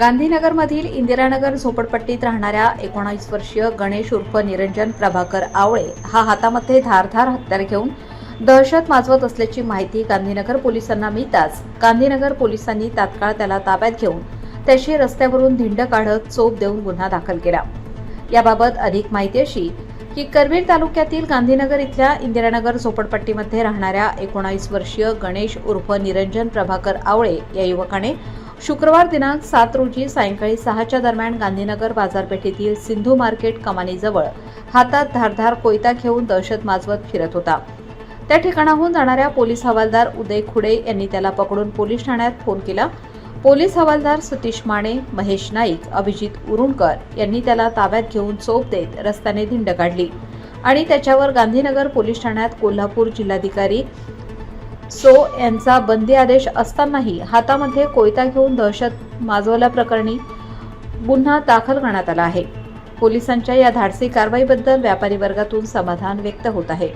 गांधीनगरमधील इंदिरानगर झोपडपट्टीत राहणाऱ्या एकोणावीस वर्षीय गणेश उर्फ निरंजन प्रभाकर आवळे हा हातामध्ये धारधार हत्यार घेऊन दहशत माजवत असल्याची माहिती गांधीनगर पोलिसांना मिळताच गांधीनगर पोलिसांनी तात्काळ त्याला ताब्यात घेऊन त्याशी रस्त्यावरून धिंड काढत चोप देऊन गुन्हा दाखल केला. याबाबत अधिक माहिती अशी की करवीर तालुक्यातील गांधीनगर इथल्या इंदिरानगर झोपडपट्टीमध्ये राहणाऱ्या एकोणावीस वर्षीय गणेश उर्फ निरंजन प्रभाकर आवळे या युवकाने शुक्रवार दिनांक सात रोजी सायंकाळी सहाच्या दरम्यान गांधीनगर बाजारपेठेतील सिंधू मार्केट कमानीजवळ हातात धारधार कोयता घेऊन दहशत माजवत फिरत होता. त्या ठिकाणाहून जाणाऱ्या पोलीस हवालदार उदय खुडे यांनी त्याला पकडून पोलीस ठाण्यात फोन केला. पोलीस हवालदार सतीश माने महेश नाईक अभिजित उरुणकर यांनी त्याला ताब्यात घेऊन चोप देत रस्त्याने धिंड काढली आणि त्याच्यावर गांधीनगर पोलीस ठाण्यात कोल्हापूर जिल्हाधिकारी सो यांचा बंदी आदेश असतानाही हातामध्ये कोयता घेऊन दहशत माजवल्याप्रकरणी गुन्हा दाखल करण्यात आला आहे. पोलिसांच्या या धाडसी कारवाईबद्दल व्यापारी वर्गातून समाधान व्यक्त होत आहे.